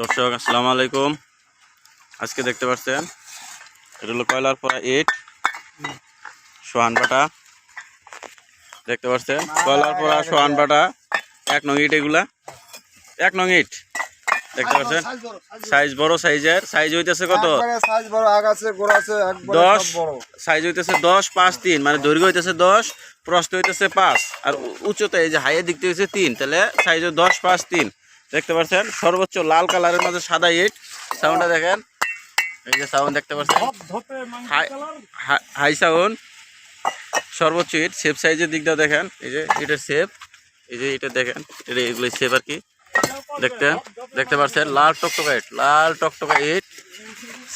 দর্শক আসসালামু আলাইকুম। আজকে দেখতে পাচ্ছেন এটা হলো কয়লার পরা ইট সোহান বাটা। দেখতে পাচ্ছেন কয়লার পরা সোহান বাটা এক নং ইট এগুলা। এক নং ইট। দেখতে পাচ্ছেন সাইজ বড়। সাইজের। সাইজ হইতেছে কত? সাইজ বড় আগ আছে গোড় আছে একবারে দশ। সাইজ হইতেছে দশ পাঁচ তিন। মানে দৈর্ঘ্য হইতেছে দশ প্রস্থ হইতেছে পাঁচ। আর উচ্চতা এই যে হাইয়ের দিক থেকে তিন তাহলে সাইজ দশ পাঁচ তিন। দেখতে পাচ্ছেন? সর্বোচ্চ লাল কালারের মধ্যে সাদা ইট। সাউন্ডটা দেখেন। এই যে সাউন্ড দেখতে পাচ্ছেন। হাই- সাউন্ড সর্বোচ্চ ইট সেফ সাইজের দিকটা দেখেন। এই যে এটার সেফ এই যে এটা দেখেন। এটা এগুলো সেফ আর কি। দেখতে দেখতে পাচ্ছেন? লাল টকটকা ইট লাল টকটকা ইট।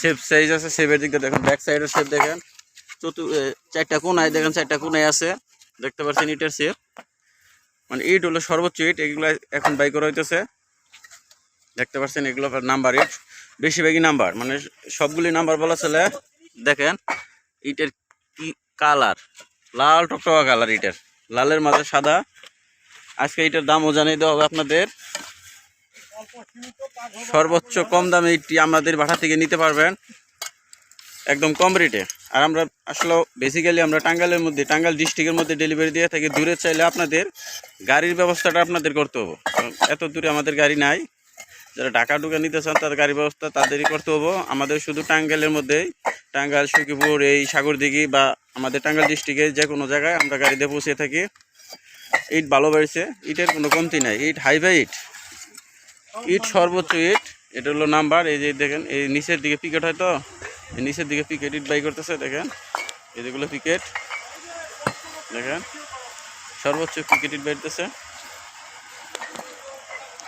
সেফ সাইজ আছে সেফের দিকটা দেখেন। ব্যাক সাইডের সেফ দেখেন। চতু চারটা কোনায় দেখেন চারটা কোনায় আছে। দেখতে পাচ্ছেন ইটের সেফ মানে ইট হলো সর্বোচ্চ ইট এগুলো এখন বাই করা হইতেছে। দেখতে পাচ্ছেন, এগুলো নাম্বার ইট বেশিরভাগই নাম্বার মানে সবগুলি নাম্বার বলা চলে। দেখেন, ইটের কি কালার লাল টকটকা কালার ইটের। লালের মাঝে সাদা। আজকে এটার দামও জানিয়ে দেওয়া হবে আপনাদের। সর্বোচ্চ কম দামে ইটটি আমাদের ভাষা থেকে নিতে পারবেন। একদম কম রেটে আর আমরা আসলে বেসিক্যালি আমরা টাঙ্গালের মধ্যে টাঙ্গাল ডিস্ট্রিক্টের মধ্যে ডেলিভারি দিয়ে থাকি দূরে চাইলে আপনাদের গাড়ির ব্যবস্থাটা আপনাদের করতে হবে। এত দূরে আমাদের গাড়ি নাই। যারা ঢাকা ঢুকে নিতে চান তাদের গাড়ি ব্যবস্থা তাদেরই করতে হবে। আমাদের শুধু টাঙ্গাইলের মধ্যেই টাঙ্গাইল, সখীপুর, এই সাগরদিঘি বা আমাদের টাঙ্গাইল ডিস্ট্রিক্টের যে কোনো জায়গায় আমরা গাড়িতে পৌঁছে থাকি। ইট ভালো বেড়েছে, ইটের কোনো কমতি নাই, ইট হাইভাই ইট। ইট সর্বোচ্চ ইট, এটা হলো নাম্বার, এই যে দেখেন, এই নিচের দিকে পিকেট হয়তো এই নিচের দিকে পিকেট ইট বাই করতেছে, দেখেন, এই যেগুলো পিকেট, দেখেন, সর্বোচ্চ পিকেট ইট বাইতেছে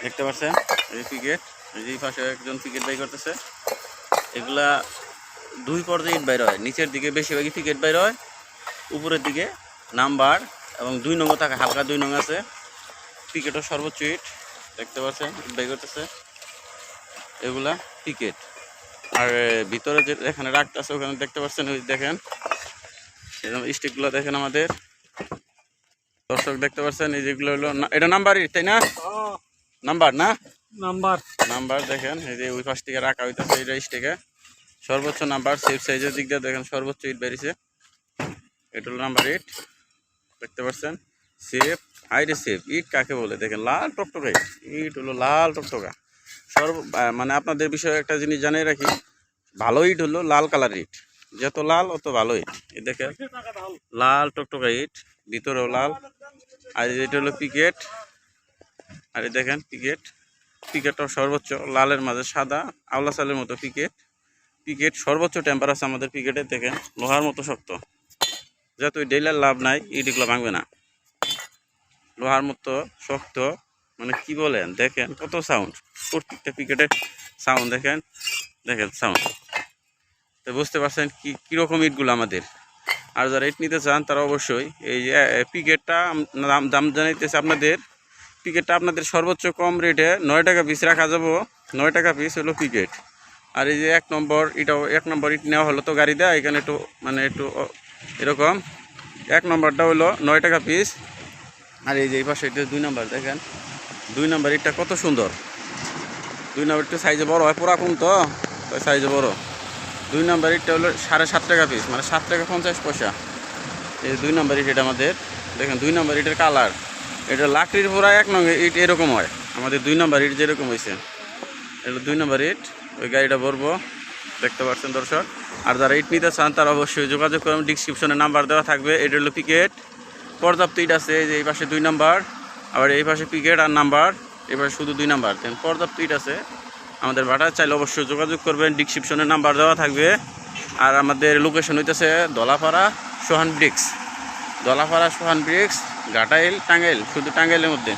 দেখতে পাচ্ছেন? এই পিকেট এই পাশে একজন পিকেট বাই করতেছে। এগুলা দুই পর্যায়ে ইট বাইর হয়। নিচের দিকে বেশিরভাগই পিকেট বাইর হয় উপরের দিকে নাম্বার এবং দুই থাকে হালকা দুই নং আছে। পিকেটও সর্বোচ্চ ইট দেখতে পাচ্ছেন ইট বাই করতেছে। এগুলা পিকেট আর ভিতরে যে এখানে ওখানে দেখতে পাচ্ছেন ওই দেখেন। স্টিকগুলো দেখেন আমাদের। দর্শক দেখতে পাচ্ছেন এই যেগুলো হলো এটা নাম্বারই তাই না? নাম্বার না? নাম্বার? নাম্বার দেখেন, এই যে ওই পাশ থেকে রাখা হইতেছে এটা স্টিকে সর্বোচ্চ নাম্বার সেফ সাইজের দিক দিয়ে দেখেন, সর্বোচ্চ ইট বেরিয়েছে। এটা হলো নাম্বার এইট দেখতে পাচ্ছেন? সেফ হাইরে সেফ ইট কাকে বলে? দেখেন, লাল টকটকা ইট ইট হলো লাল টকটকা। সর্ব মানে আপনাদের বিষয়ে একটা জিনিস জানিয়ে রাখি, ভালো ইট হলো লাল কালার ইট যত লাল, অত ভালো ইট এই দেখেন, লাল টকটকা ইট ভিতরেও লাল। আর এটা হলো পিকেট আর এই দেখেন পিকেট পিকেটটাও সর্বোচ্চ লালের মাঝে, সাদা, আওলা চালের মতো পিকেট। পিকেট সর্বোচ্চ টেম্পার আছে আমাদের পিকেটে, দেখেন, লোহার মতো শক্ত। যেহেতু ডেলার লাভ নাই ইডিগুলো ভাঙবে না। লোহার মতো শক্ত মানে কি বলেন, দেখেন কত সাউন্ড প্রত্যেকটা পিকেটের সাউন্ড দেখেন দেখেন সাউন্ড তো বুঝতে পারছেন কি, কীরকম ইটগুলো আমাদের। আর যারা ইট নিতে চান, তারা অবশ্যই এই পিকেটটা দাম দাম জানাইতেছে আপনাদের। পিকেটটা আপনাদের সর্বোচ্চ কম রেটে নয় টাকা পিস রাখা যাব। নয় টাকা পিস হলো পিকেট আর এই যে এক নম্বর, এটাও এক নম্বর ইট নেওয়া হলো তো গাড়ি দেয়, এখানে একটু মানে একটু এরকম। এক নম্বরটা হলো নয় টাকা পিস আর এই যে এই পাশে দুই নম্বর দেখেন। দুই নম্বর ইটটা কত সুন্দর। দুই নম্বর একটু সাইজে বড় হয় পুরা কম তো সাইজে বড়। দুই নম্বর ইটটা হলো সাড়ে সাত টাকা পিস মানে সাত টাকা পঞ্চাশ পয়সা। এই দুই নম্বর ইট এটা আমাদের। দেখেন দুই নম্বর ইটের কালার এটা লাকড়ির পুরা এক নং ইট এরকম হয়। আমাদের দুই নম্বর ইট যেরকম হয়েছে এটা দুই নম্বর ইট, ওই গাড়িটা ভরবো। দেখতে পাচ্ছেন দর্শক। আর যারা ইট নিতে চান, তারা অবশ্যই যোগাযোগ করবেন ডিসক্রিপশনে নাম্বার দেওয়া থাকবে। এটা হলো পিকেট। পর্যাপ্ত ইট আছে যে এই পাশে দুই নাম্বার। আবার এই পাশে পিকেট আর নাম্বার। পাশে শুধু দুই নাম্বার। দেন, পর্যাপ্ত ইট আছে। আমাদের ভাটা চাইলে অবশ্যই যোগাযোগ করবেন। ডিসক্রিপশনে নাম্বার দেওয়া থাকবে। আর আমাদের লোকেশন হইতেছে দলাপাড়া সোহান ব্রিক্স। দলাপাড়া সোহান ব্রিক্স ঘাটাইল টাঙ্গাইল শুধু টাঙ্গাইলের মধ্যে।